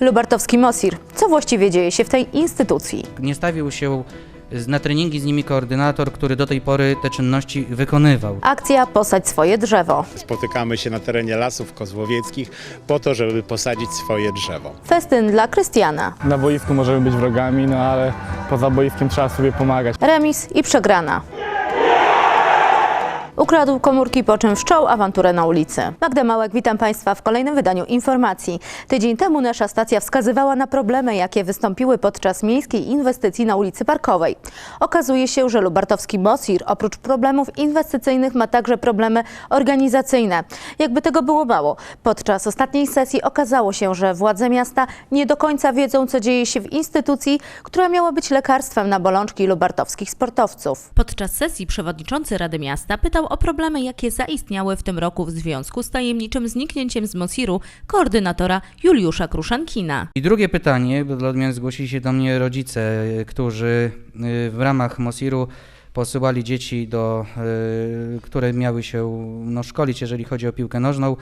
Lubartowski Mosir. Co właściwie dzieje się w tej instytucji? Nie stawił się na treningi z nimi koordynator, który do tej pory te czynności wykonywał. Akcja Posadź swoje drzewo. Spotykamy się na terenie lasów kozłowieckich po to, żeby posadzić swoje drzewo. Festyn dla Krystiana. Na boisku możemy być wrogami, no ale poza boiskiem trzeba sobie pomagać. Remis i przegrana. Ukradł komórki, po czym wszczął awanturę na ulicy. Magda Małek, witam Państwa w kolejnym wydaniu informacji. Tydzień temu nasza stacja wskazywała na problemy, jakie wystąpiły podczas miejskiej inwestycji na ulicy Parkowej. Okazuje się, że Lubartowski Mosir oprócz problemów inwestycyjnych ma także problemy organizacyjne. Jakby tego było mało, podczas ostatniej sesji okazało się, że władze miasta nie do końca wiedzą, co dzieje się w instytucji, która miała być lekarstwem na bolączki lubartowskich sportowców. Podczas sesji przewodniczący Rady Miasta pytał o problemy, jakie zaistniały w tym roku w związku z tajemniczym zniknięciem z Mosiru koordynatora Juliusza Kruszankina. I drugie pytanie, bo dla odmiany zgłosili się do mnie rodzice, y, którzy y, w ramach Mosiru posyłali dzieci, do, y, które miały się no, szkolić, jeżeli chodzi o piłkę nożną.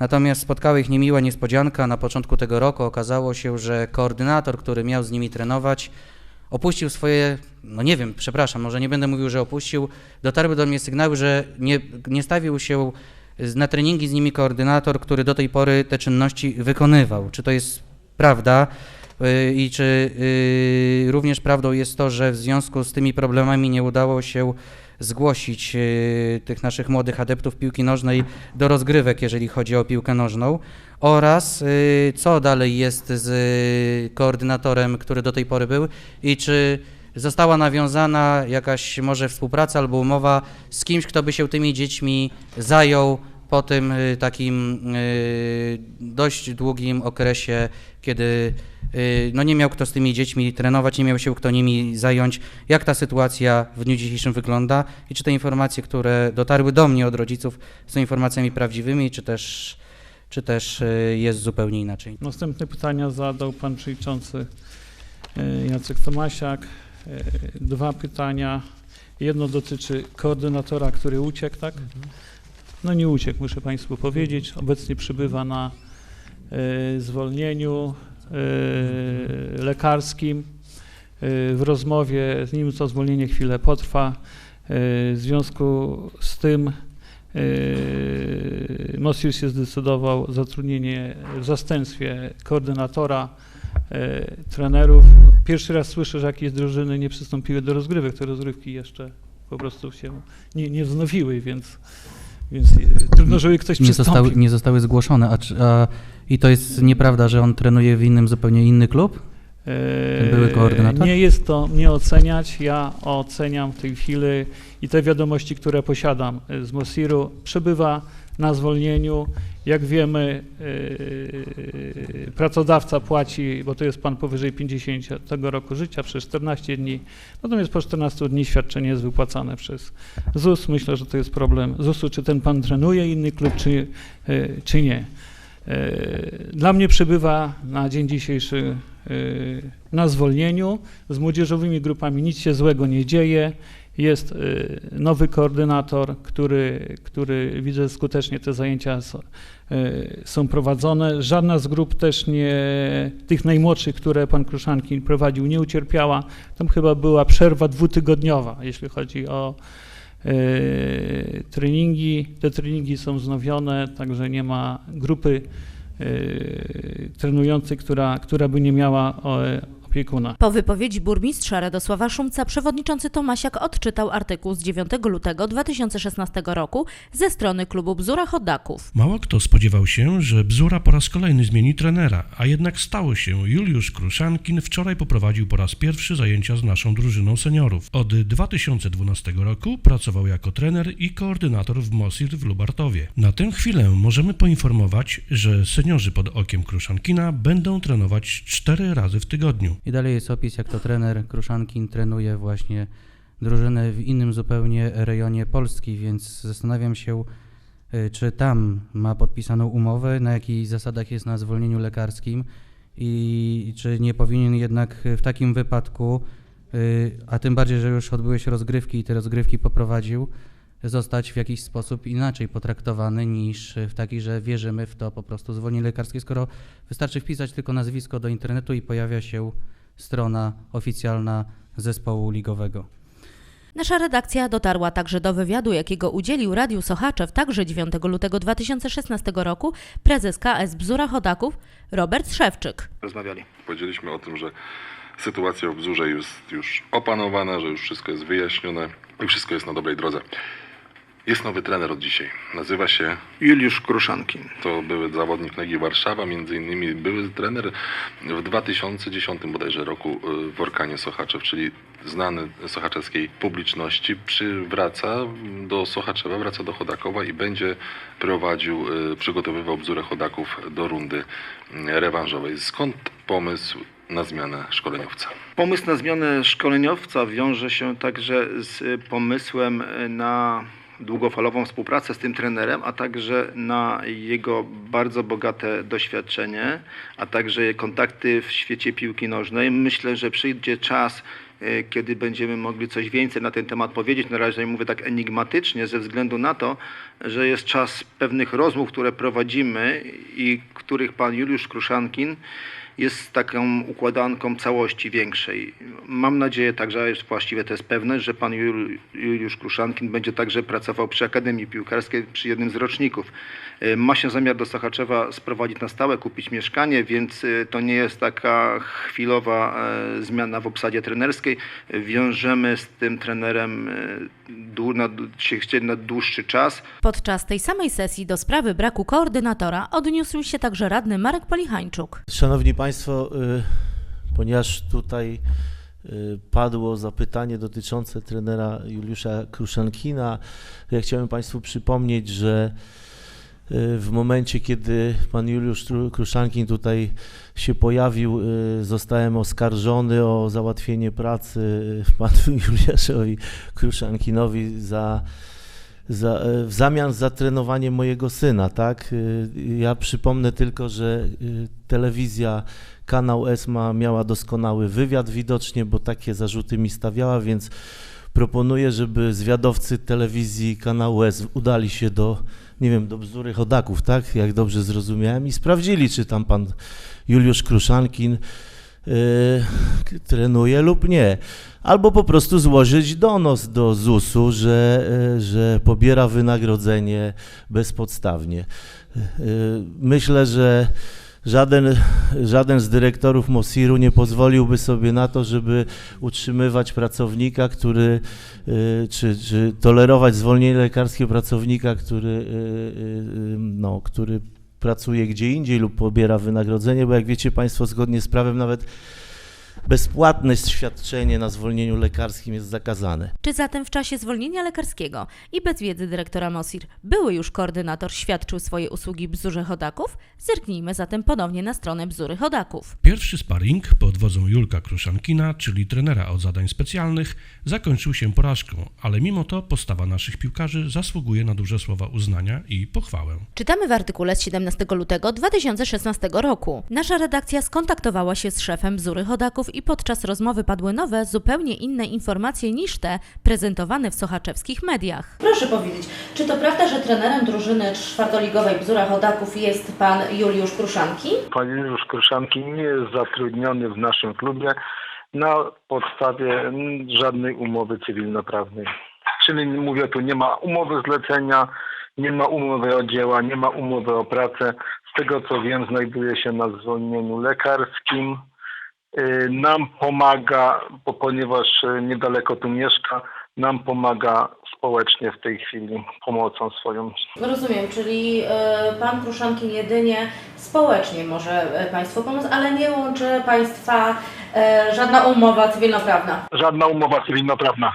Natomiast spotkała ich niemiła niespodzianka. Na początku tego roku okazało się, że koordynator, który miał z nimi trenować, opuścił swoje, no nie wiem, przepraszam, może nie będę mówił, że opuścił. Dotarły do mnie sygnały, że nie, nie stawił się na treningi z nimi koordynator, który do tej pory te czynności wykonywał. Czy to jest prawda? Y, I czy y, również prawdą jest to, że w związku z tymi problemami nie udało się zgłosić y, tych naszych młodych adeptów piłki nożnej do rozgrywek, jeżeli chodzi o piłkę nożną? Oraz co dalej jest z koordynatorem, który do tej pory był i czy została nawiązana jakaś może współpraca albo umowa z kimś, kto by się tymi dziećmi zajął po tym y, takim y, dość długim okresie, kiedy y, no nie miał kto z tymi dziećmi trenować, nie miał się kto nimi zająć. Jak ta sytuacja w dniu dzisiejszym wygląda i czy te informacje, które dotarły do mnie od rodziców są informacjami prawdziwymi, czy też, czy też jest zupełnie inaczej? Następne pytania zadał pan przewodniczący Jacek Tomasiak. E, Dwa pytania. Jedno dotyczy koordynatora, który uciekł, tak? No nie uciekł, muszę państwu powiedzieć. Obecnie przybywa na e, zwolnieniu e, lekarskim. W rozmowie z nim to zwolnienie chwilę potrwa. W związku z tym Mosir się zdecydował zatrudnienie w zastępstwie koordynatora, trenerów. Pierwszy raz słyszę, że jakieś drużyny nie przystąpiły do rozgrywek. Te rozgrywki jeszcze po prostu się nie, nie wznowiły, więc, więc yy, trudno, żeby ktoś Nie przystąpił. zostały, nie zostały zgłoszone, a, a i to jest nieprawda, że on trenuje w innym zupełnie inny klub? Ten były koordynator? Nie jest to mnie oceniać. Ja oceniam w tej chwili i te wiadomości, które posiadam e, z Mosiru, przebywa na zwolnieniu. Jak wiemy, eee, pracodawca płaci, bo to jest pan powyżej 50 roku życia, przez 14 dni. Natomiast po 14 dni świadczenie jest wypłacane przez ZUS. Myślę, że to jest problem ZUS-u, czy ten pan trenuje inny klub, czy, e, czy nie. E, Dla mnie przebywa na dzień dzisiejszy na zwolnieniu. Z młodzieżowymi grupami nic się złego nie dzieje. Jest e, nowy koordynator, który, który widzę skutecznie te zajęcia s- e, są prowadzone. Żadna z grup też nie, tych najmłodszych, które pan Kruszankin prowadził, nie ucierpiała. Tam chyba była przerwa dwutygodniowa, jeśli chodzi o e, treningi. Te treningi są wznowione, także nie ma grupy trenującej, która, która by nie miała opiekuna. Po wypowiedzi burmistrza Radosława Szumca przewodniczący Tomasiak odczytał artykuł z 9 lutego 2016 roku ze strony klubu Bzura Chodaków. Mało kto spodziewał się, że Bzura po raz kolejny zmieni trenera, a jednak stało się. Juliusz Kruszankin wczoraj poprowadził po raz pierwszy zajęcia z naszą drużyną seniorów. Od 2012 roku pracował jako trener i koordynator w Mosir w Lubartowie. Na tę chwilę możemy poinformować, że seniorzy pod okiem Kruszankina będą trenować cztery razy w tygodniu. I dalej jest opis, jak to trener Kruszankin trenuje właśnie drużynę w innym zupełnie rejonie Polski, więc zastanawiam się, y, czy tam ma podpisaną umowę, na jakich zasadach jest na zwolnieniu lekarskim i czy nie powinien jednak w takim wypadku, y, a tym bardziej, że już odbyły się rozgrywki i te rozgrywki poprowadził, zostać w jakiś sposób inaczej potraktowany niż w taki, że wierzymy w to po prostu zwolnienie lekarskie, skoro wystarczy wpisać tylko nazwisko do internetu i pojawia się strona oficjalna zespołu ligowego. Nasza redakcja dotarła także do wywiadu, jakiego udzielił Radiu Sochaczew także 9 lutego 2016 roku prezes KS Bzura Chodaków Robert Szewczyk. rozmawiali. Powiedzieliśmy o tym, że sytuacja w Bzurze jest już opanowana, że już wszystko jest wyjaśnione i wszystko jest na dobrej drodze. Jest nowy trener od dzisiaj. Nazywa się, Juliusz Kruszankin. to były zawodnik Legii Warszawa, między innymi były trener w 2010 bodajże roku y, w Orkanie Sochaczew, czyli znany sochaczewskiej publiczności, przywraca do Sochaczewa, wraca do Chodakowa i będzie prowadził, y, przygotowywał Bzurę Chodaków do rundy y, rewanżowej. Skąd pomysł na zmianę szkoleniowca? Pomysł na zmianę szkoleniowca wiąże się także z pomysłem na długofalową współpracę z tym trenerem, a także na jego bardzo bogate doświadczenie, a także kontakty w świecie piłki nożnej. Myślę, że przyjdzie czas, e, kiedy będziemy mogli coś więcej na ten temat powiedzieć. Na razie mówię tak enigmatycznie, ze względu na to, że jest czas pewnych rozmów, które prowadzimy i których pan Juliusz Kruszankin jest taką układanką całości większej. Mam nadzieję także, a jest właściwie to jest pewne, że pan Jul- Juliusz Kruszankin będzie także pracował przy Akademii Piłkarskiej, przy jednym z roczników. E, Ma się zamiar do Sochaczewa sprowadzić na stałe, kupić mieszkanie, więc e, to nie jest taka chwilowa e, zmiana w obsadzie trenerskiej. Wiążemy z tym trenerem na dłuższy czas. Podczas tej samej sesji do sprawy braku koordynatora odniósł się także radny Marek Polichańczuk. Szanowni Państwo, y, ponieważ tutaj y, padło zapytanie dotyczące trenera Juliusza Kruszankina, ja chciałem Państwu przypomnieć, że y, w momencie, kiedy pan Juliusz Kruszankin tutaj się pojawił, zostałem oskarżony o załatwienie pracy panu Juliuszowi Kruszankinowi za za, e, w zamian za trenowanie mojego syna, tak? Y, Ja przypomnę tylko, że y, telewizja Kanał S ma, miała doskonały wywiad widocznie, bo takie zarzuty mi stawiała, więc proponuję, żeby zwiadowcy telewizji Kanału S udali się do, nie wiem, do Bzdury Chodaków, tak? Jak dobrze zrozumiałem i sprawdzili, czy tam pan Juliusz Kruszankin y, trenuje lub nie. Albo po prostu złożyć donos do ZUS-u, że, y, że pobiera wynagrodzenie bezpodstawnie. Y, Myślę, że żaden, żaden z dyrektorów Mosiru nie pozwoliłby sobie na to, żeby utrzymywać pracownika, który, y, czy, czy tolerować zwolnienie lekarskie pracownika, który, y, y, no, który pracuje gdzie indziej lub pobiera wynagrodzenie, bo jak wiecie Państwo, zgodnie z prawem nawet bezpłatne świadczenie na zwolnieniu lekarskim jest zakazane. Czy zatem w czasie zwolnienia lekarskiego i bez wiedzy dyrektora Mosir były już koordynator świadczył swoje usługi Bzurze Chodaków? Zerknijmy zatem ponownie na stronę Bzury Chodaków. Pierwszy sparring pod wodzą Julka Kruszankina, czyli trenera od zadań specjalnych, zakończył się porażką, ale mimo to postawa naszych piłkarzy zasługuje na duże słowa uznania i pochwałę. Czytamy w artykule z 17 lutego 2016 roku. Nasza redakcja skontaktowała się z szefem Bzury Chodaków i podczas rozmowy padły nowe, zupełnie inne informacje niż te prezentowane w sochaczewskich mediach. Proszę powiedzieć, czy to prawda, że trenerem drużyny czwartoligowej Bzura Chodaków jest pan Juliusz Kruszanki? Pan Juliusz Kruszanki nie jest zatrudniony w naszym klubie na podstawie żadnej umowy cywilnoprawnej. Czyli mówię tu, nie ma umowy zlecenia, nie ma umowy o dzieła, nie ma umowy o pracę. Z tego co wiem, znajduje się na zwolnieniu lekarskim. Y, Nam pomaga, bo ponieważ y, niedaleko tu mieszka, nam pomaga społecznie w tej chwili pomocą swoją. Rozumiem, czyli e, pan Kruszankin jedynie społecznie może Państwu pomóc, ale nie łączy Państwa żadna umowa cywilnoprawna. Żadna umowa cywilnoprawna.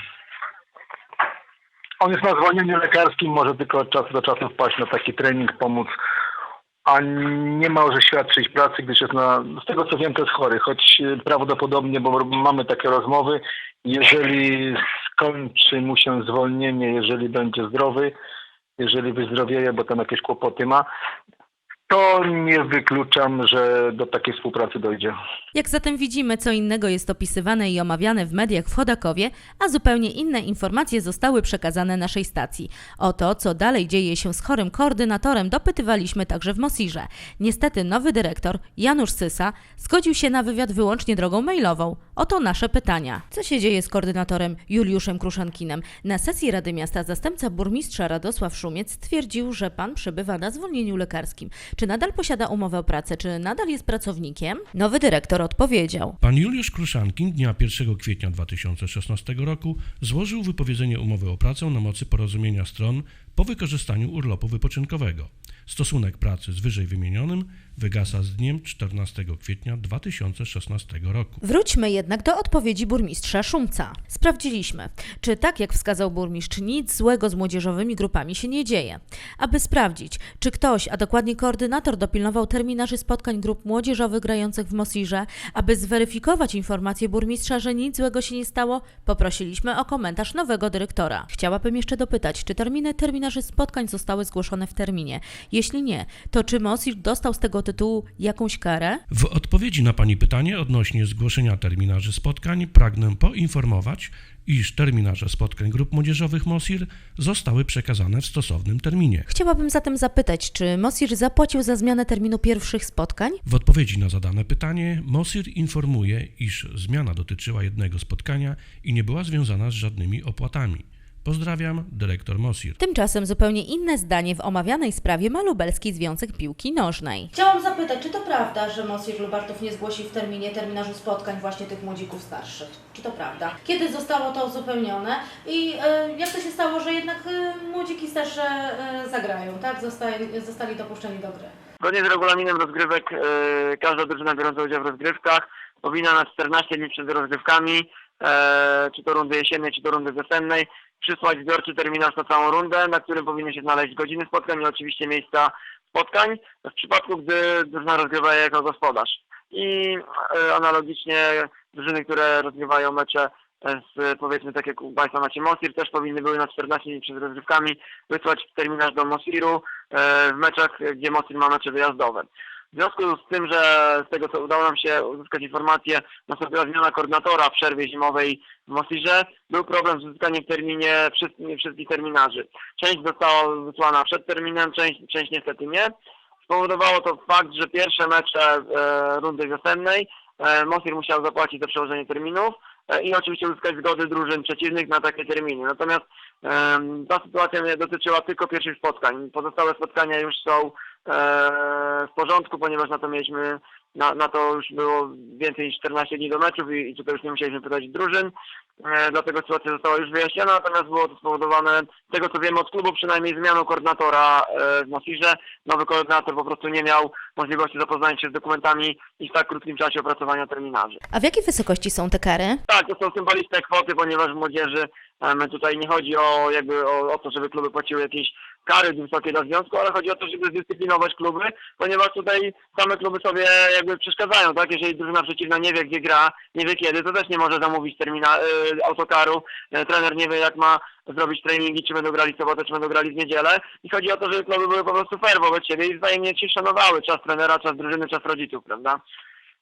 On jest na zwolnieniu lekarskim, może tylko od czasu do czasu wpaść na taki trening, pomóc, a nie może świadczyć pracy, gdyż jest na, z tego co wiem, to jest chory, choć y, prawdopodobnie, bo mamy takie rozmowy, jeżeli skończy mu się zwolnienie, jeżeli będzie zdrowy, jeżeli wyzdrowieje, bo tam jakieś kłopoty ma, to nie wykluczam, że do takiej współpracy dojdzie. Jak zatem widzimy, co innego jest opisywane i omawiane w mediach w Chodakowie, a zupełnie inne informacje zostały przekazane naszej stacji. O to, co dalej dzieje się z chorym koordynatorem, dopytywaliśmy także w Mosirze. Niestety nowy dyrektor, Janusz Sysa, zgodził się na wywiad wyłącznie drogą mailową. Oto nasze pytania. Co się dzieje z koordynatorem Juliuszem Kruszankinem? Na sesji Rady Miasta zastępca burmistrza Radosław Szumiec stwierdził, że pan przebywa na zwolnieniu lekarskim. Czy nadal posiada umowę o pracę, czy nadal jest pracownikiem? Nowy dyrektor odpowiedział. Pan Juliusz Kruszankin dnia 1 kwietnia 2016 roku złożył wypowiedzenie umowy o pracę na mocy porozumienia stron po wykorzystaniu urlopu wypoczynkowego. Stosunek pracy z wyżej wymienionym wygasa z dniem 14 kwietnia 2016 roku. Wróćmy jednak do odpowiedzi burmistrza Szumca. Sprawdziliśmy, czy tak jak wskazał burmistrz, nic złego z młodzieżowymi grupami się nie dzieje. Aby sprawdzić, czy ktoś, a dokładnie koordynator dopilnował terminarzy spotkań grup młodzieżowych grających w Mosirze, aby zweryfikować informację burmistrza, że nic złego się nie stało, poprosiliśmy o komentarz nowego dyrektora. Chciałabym jeszcze dopytać, czy terminy terminarzy spotkań zostały zgłoszone w terminie? Jeśli nie, to czy Mosir dostał z tego tytułu jakąś karę? W odpowiedzi na Pani pytanie odnośnie zgłoszenia terminarzy spotkań pragnę poinformować, iż terminarze spotkań grup młodzieżowych MOSIR zostały przekazane w stosownym terminie. Chciałabym zatem zapytać, czy Mosir zapłacił za zmianę terminu pierwszych spotkań? W odpowiedzi na zadane pytanie MOSIR informuje, iż zmiana dotyczyła jednego spotkania i nie była związana z żadnymi opłatami. Pozdrawiam, dyrektor MOSIR. Tymczasem zupełnie inne zdanie w omawianej sprawie ma Lubelski Związek Piłki Nożnej. Chciałam zapytać, czy to prawda, że Mosir Lubartów nie zgłosił w terminie terminarzu spotkań właśnie tych młodzików starszych? Czy to prawda? Kiedy zostało to uzupełnione i e, jak to się stało, że jednak e, młodziki starsze e, zagrają, tak? Zostali, zostali dopuszczeni do gry. Zgodnie z regulaminem rozgrywek e, każda drużyna biorąca udział w rozgrywkach powinna na 14 dni przed rozgrywkami, e, czy to rundy jesiennej, czy to rundy wiosennej, przysłać zbiorczy terminarz na całą rundę, na którym powinny się znaleźć godziny spotkań i oczywiście miejsca spotkań, w przypadku gdy drużyna rozgrywa je jako gospodarz. I e, analogicznie drużyny, które rozgrywają mecze e, z, powiedzmy tak jak u Państwa macie Mosir, też powinny były na 14 dni przed rozgrywkami wysłać terminarz do Mosiru e, w meczach, gdzie Mosir ma mecze wyjazdowe. W związku z tym, że z tego co udało nam się uzyskać informację, nastąpiła zmiana koordynatora w przerwie zimowej w Mosirze, był problem z uzyskaniem w terminie wszystkich, wszystkich terminarzy. Część została wysłana przed terminem, część, część niestety nie. Spowodowało to fakt, że pierwsze mecze e, rundy wiosennej e, Mosir musiał zapłacić za przełożenie terminów e, i oczywiście uzyskać zgody drużyn przeciwnych na takie terminy. Natomiast em, ta sytuacja nie dotyczyła tylko pierwszych spotkań. Pozostałe spotkania już są e, w porządku, ponieważ na to mieliśmy, na, na to już było więcej niż 14 dni do meczów i, i tutaj już nie musieliśmy pytać drużyn. E, dlatego sytuacja została już wyjaśniona, natomiast było to spowodowane, tego co wiemy od klubu, przynajmniej zmianą koordynatora e, w Mosirze. Nowy koordynator po prostu nie miał możliwości zapoznania się z dokumentami i w tak krótkim czasie opracowania terminarzy. A w jakiej wysokości są te kary? Tak, to są symboliczne kwoty, ponieważ w młodzieży tutaj nie chodzi o jakby o, o to, żeby kluby płaciły jakieś kary wysokie dla związku, ale chodzi o to, żeby zdyscyplinować kluby, ponieważ tutaj same kluby sobie jakby przeszkadzają, tak? Jeżeli drużyna przeciwna nie wie, gdzie gra, nie wie kiedy, to też nie może zamówić termina, y, autokaru. Y, trener nie wie, jak ma zrobić treningi, czy będą grali w sobotę, czy będą grali w niedzielę. I chodzi o to, żeby kluby były po prostu fair wobec siebie i wzajemnie się szanowały czas trenera, czas drużyny, czas rodziców, prawda?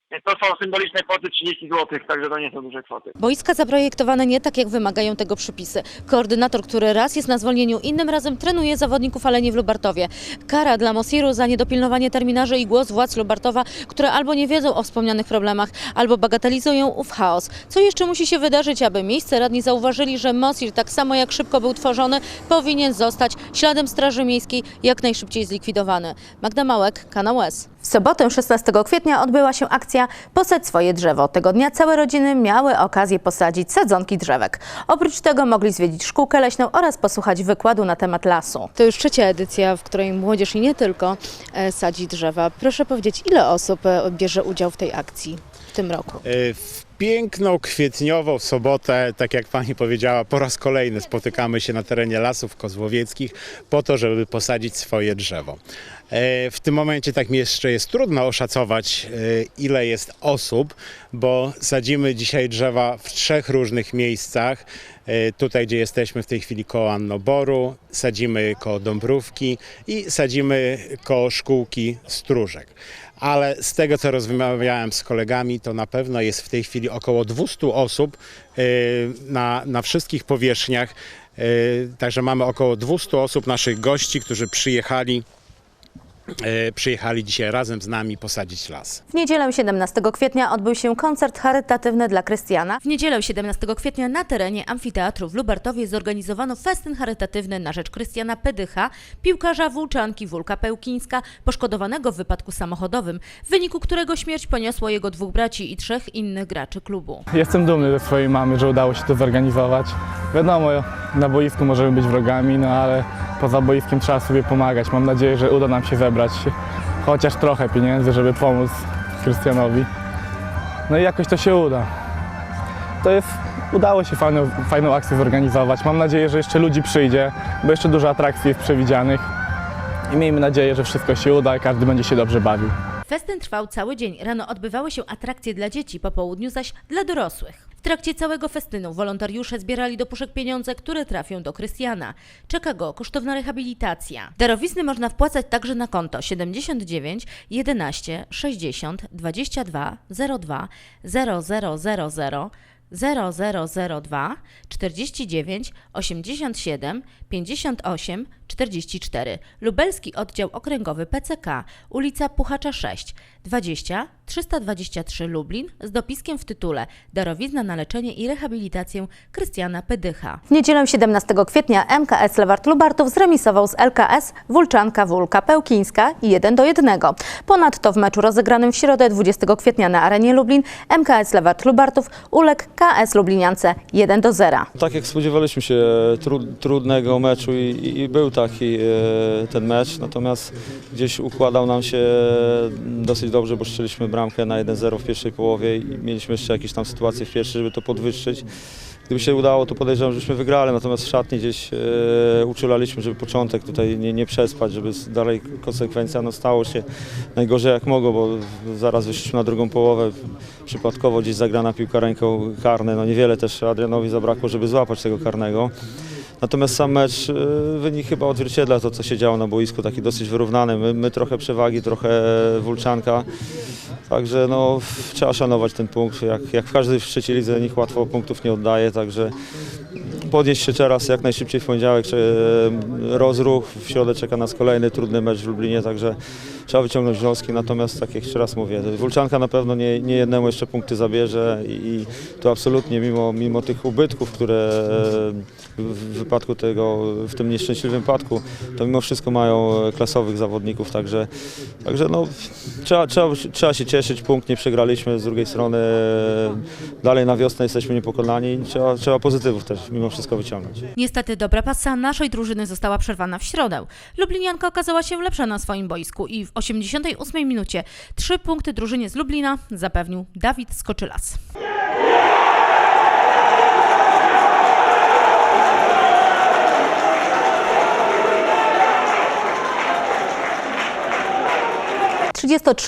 To są symboliczne kwoty 30 zł, także to nie są duże kwoty. Boiska zaprojektowane nie tak, jak wymagają tego przepisy. Koordynator, który raz jest na zwolnieniu, innym razem trenuje zawodników, ale nie w Lubartowie. Kara dla Mosiru za niedopilnowanie terminarzy i głos władz Lubartowa, które albo nie wiedzą o wspomnianych problemach, albo bagatelizują ów chaos. Co jeszcze musi się wydarzyć, aby miejsce radni zauważyli, że Mosir, tak samo jak szybko był tworzony, powinien zostać śladem Straży Miejskiej jak najszybciej zlikwidowany. Magda Małek, Kanał S. W sobotę 16 kwietnia odbyła się akcja Posadź swoje drzewo. Tego dnia całe rodziny miały okazję posadzić sadzonki drzewek. Oprócz tego mogli zwiedzić szkółkę leśną oraz posłuchać wykładu na temat lasu. To już trzecia edycja, w której młodzież i nie tylko e, sadzi drzewa. Proszę powiedzieć, ile osób e, bierze udział w tej akcji w tym roku? E, W piękną, kwietniową sobotę, tak jak pani powiedziała, po raz kolejny spotykamy się na terenie Lasów Kozłowieckich po to, żeby posadzić swoje drzewo. E, W tym momencie tak mi jeszcze jest trudno oszacować, e, ile jest osób, bo sadzimy dzisiaj drzewa w trzech różnych miejscach. E, Tutaj, gdzie jesteśmy w tej chwili koło Annoboru, sadzimy koło Dąbrówki i sadzimy koło szkółki Stróżek. Ale z tego, co rozmawiałem z kolegami, to na pewno jest w tej chwili około 200 osób e, na, na wszystkich powierzchniach. E, Także mamy około 200 osób, naszych gości, którzy przyjechali, przyjechali dzisiaj razem z nami posadzić las. W niedzielę 17 kwietnia odbył się koncert charytatywny dla Krystiana. W niedzielę 17 kwietnia na terenie Amfiteatru w Lubartowie zorganizowano festyn charytatywny na rzecz Krystiana Pedycha, piłkarza włóczanki Wólka Pełkińska, poszkodowanego w wypadku samochodowym, w wyniku którego śmierć poniosło jego dwóch braci i trzech innych graczy klubu. Jestem dumny ze swojej mamy, że udało się to zorganizować. Wiadomo, na boisku możemy być wrogami, no ale poza boiskiem trzeba sobie pomagać. Mam nadzieję, że uda nam się zebrać chociaż trochę pieniędzy, żeby pomóc Krystianowi. No i jakoś to się uda. To jest, udało się fajną, fajną akcję zorganizować. Mam nadzieję, że jeszcze ludzi przyjdzie, bo jeszcze dużo atrakcji jest przewidzianych. I miejmy nadzieję, że wszystko się uda i każdy będzie się dobrze bawił. Festyn trwał cały dzień. Rano odbywały się atrakcje dla dzieci, po południu zaś dla dorosłych. Trakcie całego festynu wolontariusze zbierali do puszek pieniądze, które trafią do Krystiana. Czeka go kosztowna rehabilitacja. Darowizny można wpłacać także na konto 79 11 60 22 02 0000 0002 49 87 58 44 Lubelski Oddział Okręgowy PCK ulica Puchacza 6 20 323 Lublin z dopiskiem w tytule Darowizna na leczenie i rehabilitację Krystiana Pedycha. W niedzielę 17 kwietnia MKS Lewart Lubartów zremisował z LKS Wólczanka Wólka Pełkińska 1 do 1. Ponadto w meczu rozegranym w środę 20 kwietnia na arenie Lublin MKS Lewart Lubartów uległ KS Lubliniance 1 do 0. Tak jak spodziewaliśmy się tru, trudnego meczu i, i był taki e, ten mecz, natomiast gdzieś układał nam się dosyć dobrze, bo strzeliśmy bramkę na 1-0 w pierwszej połowie i mieliśmy jeszcze jakieś tam sytuacje w pierwszej, żeby to podwyższyć. Gdyby się udało, to podejrzewam, żebyśmy wygrali, natomiast w szatni gdzieś e, uczulaliśmy, żeby początek tutaj nie, nie przespać, żeby dalej konsekwencja no, stało się najgorzej jak mogło, bo zaraz wyszliśmy na drugą połowę, przypadkowo gdzieś zagrana piłka ręką karne, no niewiele też Adrianowi zabrakło, żeby złapać tego karnego. Natomiast sam mecz, e, wynik chyba odzwierciedla to, co się działo na boisku, taki dosyć wyrównany. My, my trochę przewagi, trochę Wulczanka. Także no, trzeba szanować ten punkt. Jak, jak w każdej w trzeciej lidze łatwo punktów nie oddaje, także podnieść się teraz jak najszybciej w poniedziałek. e, Rozruch, w środę czeka nas kolejny trudny mecz w Lublinie, także trzeba wyciągnąć wnioski. Natomiast tak jak jeszcze raz mówię, Wulczanka na pewno nie, nie jednemu jeszcze punkty zabierze i, i to absolutnie mimo, mimo tych ubytków, które e, w wypadku tego, w tym nieszczęśliwym wypadku, to mimo wszystko mają e, klasowych zawodników, także, także no, trzeba, trzeba, trzeba się cieszyć, punkt nie przegraliśmy, z drugiej strony e, dalej na wiosnę jesteśmy niepokonani i trzeba, trzeba pozytywów też mimo wszystko wyciągnąć. Niestety dobra pasa naszej drużyny została przerwana w środę. Lublinianka okazała się lepsza na swoim boisku i w 88 minucie trzy punkty drużynie z Lublina zapewnił Dawid Skoczylas.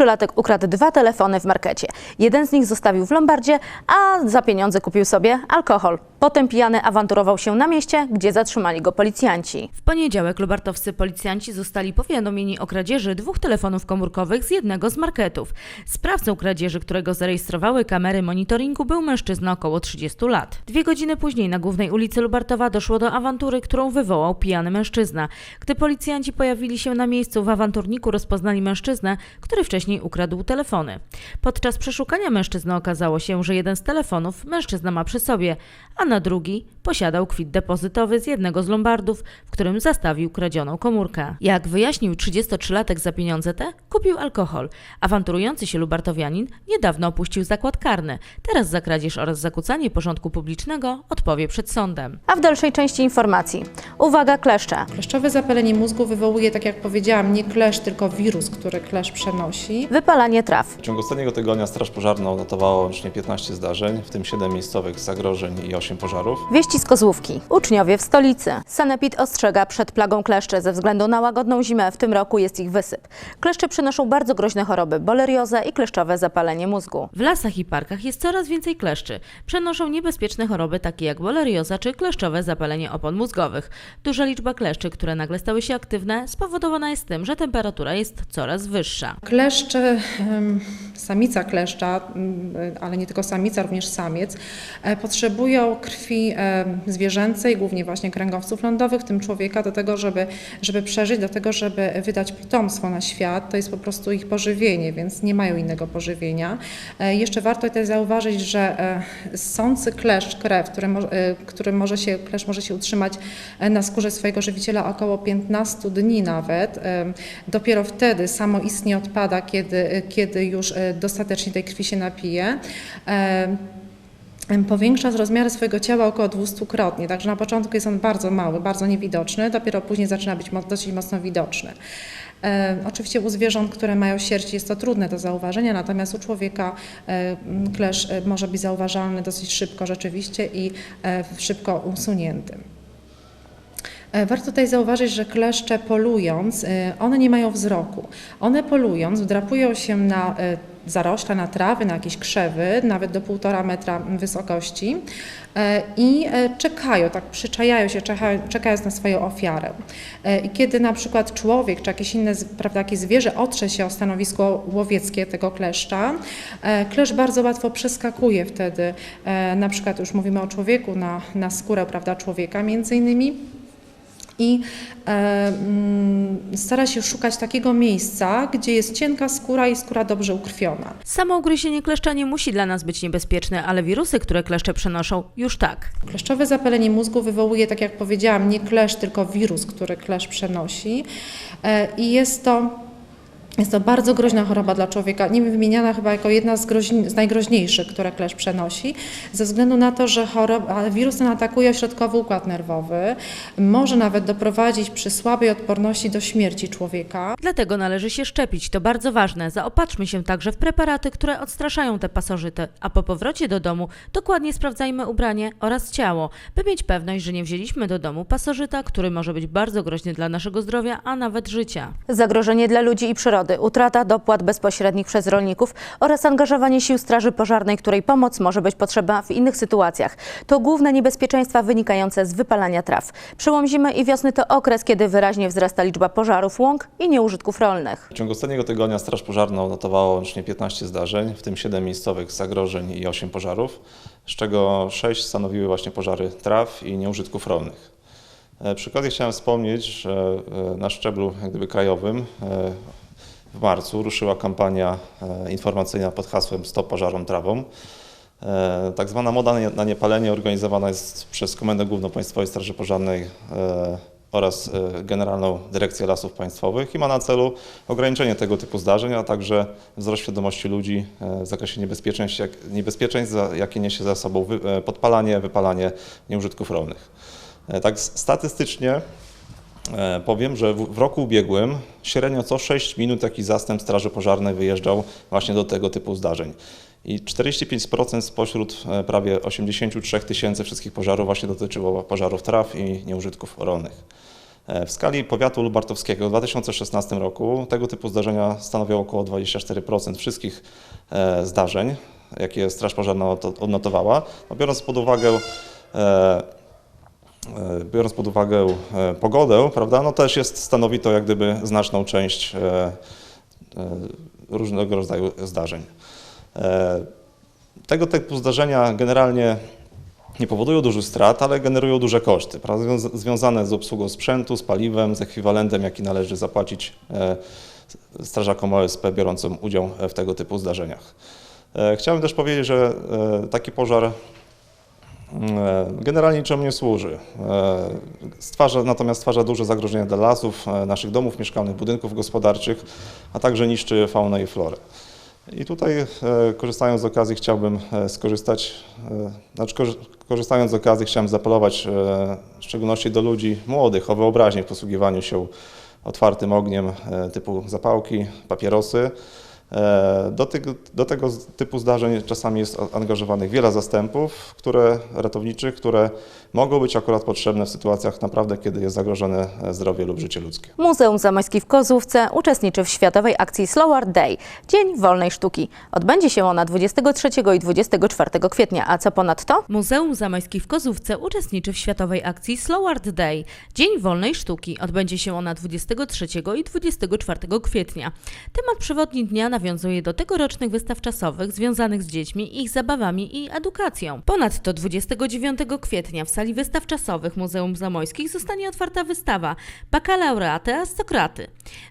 Latek ukradł dwa telefony w markecie. Jeden z nich zostawił w lombardzie, a za pieniądze kupił sobie alkohol. Potem pijany awanturował się na mieście, gdzie zatrzymali go policjanci. W poniedziałek lubartowscy policjanci zostali powiadomieni o kradzieży dwóch telefonów komórkowych z jednego z marketów. Sprawcą kradzieży, którego zarejestrowały kamery monitoringu, był mężczyzna około 30 lat. Dwie godziny później na głównej ulicy Lubartowa doszło do awantury, którą wywołał pijany mężczyzna. Gdy policjanci pojawili się na miejscu, w awanturniku rozpoznali mężczyznę, który wcześniej ukradł telefony. Podczas przeszukania mężczyzny okazało się, że jeden z telefonów mężczyzna ma przy sobie, a na drugi posiadał kwit depozytowy z jednego z lombardów, w którym zastawił kradzioną komórkę. Jak wyjaśnił 33-latek za pieniądze te, kupił alkohol. Awanturujący się lubartowianin niedawno opuścił zakład karny. Teraz za kradzież oraz zakłócanie porządku publicznego odpowie przed sądem. A w dalszej części informacji. Uwaga, kleszcze. Kleszczowe zapalenie mózgu wywołuje, tak jak powiedziałam, nie klesz, tylko wirus, który klesz przenosi. Wypalanie traw. W ciągu ostatniego tygodnia Straż Pożarna odnotowała łącznie 15 zdarzeń, w tym 7 miejscowych zagrożeń i 8 pożarów. Wieści Dzieci z Kozłówki, uczniowie w stolicy. Sanepid ostrzega przed plagą kleszczy. Ze względu na łagodną zimę w tym roku jest ich wysyp. Kleszcze przynoszą bardzo groźne choroby, boleriozę i kleszczowe zapalenie mózgu. W lasach i parkach jest coraz więcej kleszczy. Przenoszą niebezpieczne choroby takie jak bolerioza czy kleszczowe zapalenie opon mózgowych. Duża liczba kleszczy, które nagle stały się aktywne, spowodowana jest tym, że temperatura jest coraz wyższa. Kleszcze, samica kleszcza, m, ale nie tylko samica, również samiec, e, potrzebują krwi em, zwierzęcej, głównie właśnie kręgowców lądowych, w tym człowieka, do tego, żeby, żeby przeżyć, do tego, żeby wydać potomstwo na świat. To jest po prostu ich pożywienie, więc nie mają innego pożywienia. E, Jeszcze warto tutaj zauważyć, że e, ssący kleszcz krew, który, e, który może się, kleszcz może się utrzymać na skórze swojego żywiciela około 15 dni nawet. Dopiero wtedy samoistnie odpada, kiedy, kiedy już dostatecznie tej krwi się napije. Powiększa rozmiary swojego ciała około 200-krotnie, także na początku jest on bardzo mały, bardzo niewidoczny, dopiero później zaczyna być dosyć mocno widoczny. E, oczywiście u zwierząt, które mają sierść jest to trudne do zauważenia, natomiast u człowieka e, klesz e, może być zauważalny dosyć szybko rzeczywiście i e, szybko usunięty. E, Warto tutaj zauważyć, że kleszcze polując, e, one nie mają wzroku. One polując wdrapują się na e, zarośla, na trawy, na jakieś krzewy, nawet do półtora metra wysokości i czekają, tak przyczajają się, czekają, czekając na swoją ofiarę. I kiedy na przykład człowiek czy jakieś inne, prawda, jakieś zwierzę otrze się o stanowisko łowieckie tego kleszcza, klesz bardzo łatwo przeskakuje wtedy, na przykład już mówimy o człowieku, na, na skórę prawda, człowieka między innymi, i e, mm, stara się szukać takiego miejsca, gdzie jest cienka skóra i skóra dobrze ukrwiona. Samo ugryzienie kleszcza nie musi dla nas być niebezpieczne, ale wirusy, które kleszcze przenoszą, już tak. Kleszczowe zapalenie mózgu wywołuje, tak jak powiedziałam, nie klesz, tylko wirus, który klesz przenosi e, i jest to jest to bardzo groźna choroba dla człowieka, nie wymieniana chyba jako jedna z, groźni, z najgroźniejszych, które klesz przenosi, ze względu na to, że choroba, wirus ten atakuje środkowy układ nerwowy, może nawet doprowadzić przy słabej odporności do śmierci człowieka. Dlatego należy się szczepić, to bardzo ważne. Zaopatrzmy się także w preparaty, które odstraszają te pasożyty, a po powrocie do domu dokładnie sprawdzajmy ubranie oraz ciało, by mieć pewność, że nie wzięliśmy do domu pasożyta, który może być bardzo groźny dla naszego zdrowia, a nawet życia. Zagrożenie dla ludzi i przyrody, utrata dopłat bezpośrednich przez rolników oraz angażowanie sił Straży Pożarnej, której pomoc może być potrzebna w innych sytuacjach. To główne niebezpieczeństwa wynikające z wypalania traw. Przełom zimy i wiosny to okres, kiedy wyraźnie wzrasta liczba pożarów łąk i nieużytków rolnych. W ciągu ostatniego tygodnia Straż Pożarna odnotowała łącznie 15 zdarzeń, w tym 7 miejscowych zagrożeń i 8 pożarów, z czego 6 stanowiły właśnie pożary traw i nieużytków rolnych. E, Przy chciałem wspomnieć, że e, na szczeblu jak gdyby krajowym e, w marcu ruszyła kampania e, informacyjna pod hasłem Stop pożarom trawą. E, Tak zwana moda na nie- na niepalenie organizowana jest przez Komendę Główną Państwowej Straży Pożarnej e, oraz Generalną Dyrekcję Lasów Państwowych i ma na celu ograniczenie tego typu zdarzeń, a także wzrost świadomości ludzi w zakresie niebezpieczeństw, niebezpieczeństw jakie niesie za sobą podpalanie, wypalanie nieużytków rolnych. Tak statystycznie Powiem, że w, roku ubiegłym średnio co 6 minut taki zastęp Straży Pożarnej wyjeżdżał właśnie do tego typu zdarzeń. I 45% spośród e, prawie 83 tysięcy wszystkich pożarów właśnie dotyczyło pożarów traw i nieużytków rolnych. E, W skali powiatu lubartowskiego w 2016 roku tego typu zdarzenia stanowią około 24% wszystkich e, zdarzeń, jakie Straż Pożarna odno- odnotowała. No, biorąc pod uwagę e, E, biorąc pod uwagę e, pogodę, prawda, no też jest, stanowi to jak gdyby znaczną część e, e, różnego rodzaju zdarzeń. E, Tego typu zdarzenia generalnie nie powodują dużych strat, ale generują duże koszty, prawda, związ- związane z obsługą sprzętu, z paliwem, z ekwiwalentem, jaki należy zapłacić e, strażakom OSP biorącym udział w tego typu zdarzeniach. E, Chciałem też powiedzieć, że e, taki pożar E, Generalnie niczemu nie służy. E, Stwarza, natomiast stwarza duże zagrożenia dla lasów, e, naszych domów mieszkalnych, budynków gospodarczych, a także niszczy faunę i florę. I tutaj e, korzystając z okazji chciałbym e, skorzystać, e, znaczy korzy- korzystając z okazji chciałem zaapelować e, w szczególności do ludzi młodych o wyobraźnię w posługiwaniu się otwartym ogniem e, typu zapałki, papierosy. E, Do tego, do tego typu zdarzeń czasami jest angażowanych wiele zastępów które, ratowniczych, które mogą być akurat potrzebne w sytuacjach naprawdę, kiedy jest zagrożone zdrowie lub życie ludzkie. Muzeum Zamojski w Kozłówce uczestniczy w światowej akcji Slow Art Day – Dzień Wolnej Sztuki. Odbędzie się ona 23 i 24 kwietnia, a co ponadto? Muzeum Zamojski w Kozówce uczestniczy w światowej akcji Slow Art Day – Dzień Wolnej Sztuki. Odbędzie się ona 23 i 24 kwietnia. Temat przewodni dnia nawiązuje do tegorocznych wystaw czasowych związanych z dziećmi, ich zabawami i edukacją. Ponadto 29 kwietnia w sali wystaw czasowych Muzeum Zamojskich zostanie otwarta wystawa Bakalaureaty a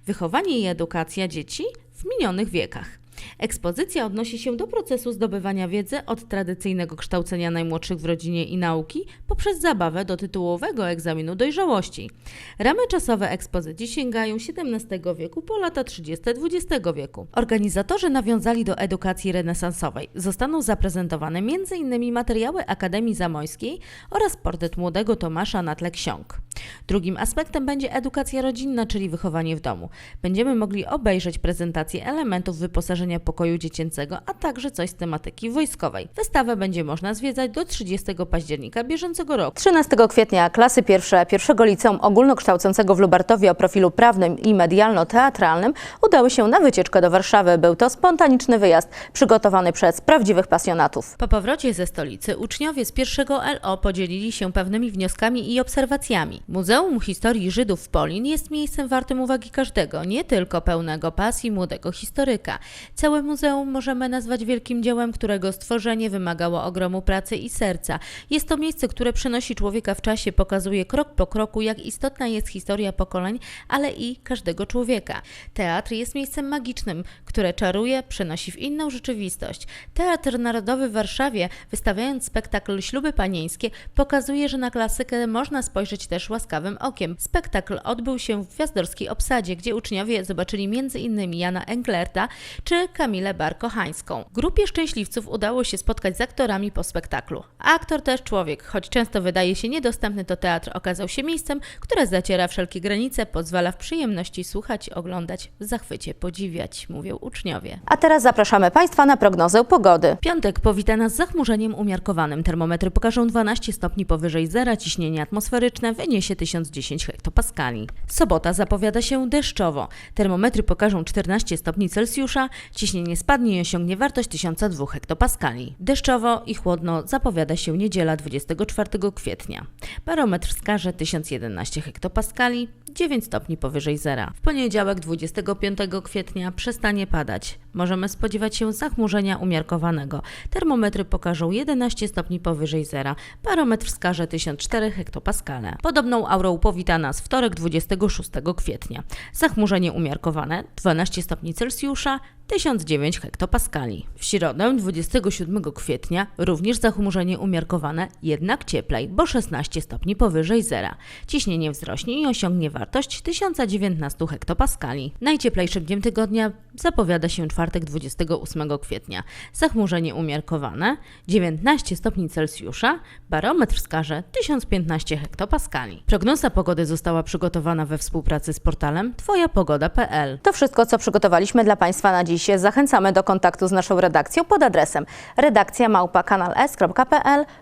Wychowanie i edukacja dzieci w minionych wiekach. Ekspozycja odnosi się do procesu zdobywania wiedzy od tradycyjnego kształcenia najmłodszych w rodzinie i nauki poprzez zabawę do tytułowego egzaminu dojrzałości. Ramy czasowe ekspozycji sięgają XVII wieku po lata 30. XX wieku. Organizatorzy nawiązali do edukacji renesansowej. Zostaną zaprezentowane m.in. materiały Akademii Zamojskiej oraz portret młodego Tomasza na tle ksiąg. Drugim aspektem będzie edukacja rodzinna, czyli wychowanie w domu. Będziemy mogli obejrzeć prezentację elementów wyposażenia pokoju dziecięcego, a także coś z tematyki wojskowej. Wystawę będzie można zwiedzać do 30 października bieżącego roku. 13 kwietnia klasy pierwsze pierwszego liceum ogólnokształcącego w Lubartowie o profilu prawnym i medialno-teatralnym udały się na wycieczkę do Warszawy. Był to spontaniczny wyjazd przygotowany przez prawdziwych pasjonatów. Po powrocie ze stolicy uczniowie z pierwszego LO podzielili się pewnymi wnioskami i obserwacjami. Muzeum Historii Żydów w Polin jest miejscem wartym uwagi każdego, nie tylko pełnego pasji młodego historyka. Całe muzeum możemy nazwać wielkim dziełem, którego stworzenie wymagało ogromu pracy i serca. Jest to miejsce, które przenosi człowieka w czasie, pokazuje krok po kroku, jak istotna jest historia pokoleń, ale i każdego człowieka. Teatr jest miejscem magicznym, które czaruje, przenosi w inną rzeczywistość. Teatr Narodowy w Warszawie, wystawiając spektakl Śluby Panieńskie, pokazuje, że na klasykę można spojrzeć też łaskawym okiem. Spektakl odbył się w gwiazdorskiej obsadzie, gdzie uczniowie zobaczyli m.in. Jana Englerta czy Kamilę Barkochańską. Grupie szczęśliwców udało się spotkać z aktorami po spektaklu. A aktor też człowiek, choć często wydaje się niedostępny, to teatr okazał się miejscem, które zaciera wszelkie granice, pozwala w przyjemności słuchać, oglądać, w zachwycie podziwiać, mówią uczniowie. A teraz zapraszamy Państwa na prognozę pogody. Piątek powita nas z zachmurzeniem umiarkowanym. Termometry pokażą 12 stopni powyżej zera, ciśnienie atmosferyczne wyniesie 1010 hektopaskali. Sobota zapowiada się deszczowo. Termometry pokażą 14 stopni Celsjusza, ciśnienie spadnie i osiągnie wartość 1002 hektopaskali. Deszczowo i chłodno zapowiada się niedziela 24 kwietnia. Barometr wskaże 1011 hektopaskali, 9 stopni powyżej zera. W poniedziałek 25 kwietnia przestanie padać. Możemy spodziewać się zachmurzenia umiarkowanego. Termometry pokażą 11 stopni powyżej zera. Barometr wskaże 1004 hektopaskale. Podobną aurą powita nas wtorek 26 kwietnia. Zachmurzenie umiarkowane 12 stopni Celsjusza, 1009 hektopaskali. W środę 27 kwietnia również zachmurzenie umiarkowane, jednak cieplej, bo 16 stopni powyżej zera. Ciśnienie wzrośnie i osiągnie wartość 1019 hektopaskali. Najcieplejszym dniem tygodnia zapowiada się czwartek 28 kwietnia. Zachmurzenie umiarkowane, 19 stopni Celsjusza, barometr wskaże 1015 hektopaskali. Prognoza pogody została przygotowana we współpracy z portalem twojapogoda.pl. To wszystko, co przygotowaliśmy dla Państwa na dziś. Zachęcamy do kontaktu z naszą redakcją pod adresem redakcja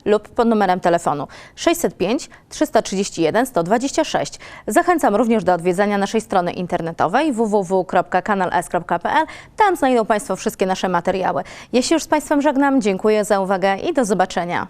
lub pod numerem telefonu 605 331 126. Zachęcam również do odwiedzania naszej strony internetowej www.kanales.pl. Tam znajdą Państwo wszystkie nasze materiały. Ja się już z Państwem żegnam, dziękuję za uwagę i do zobaczenia.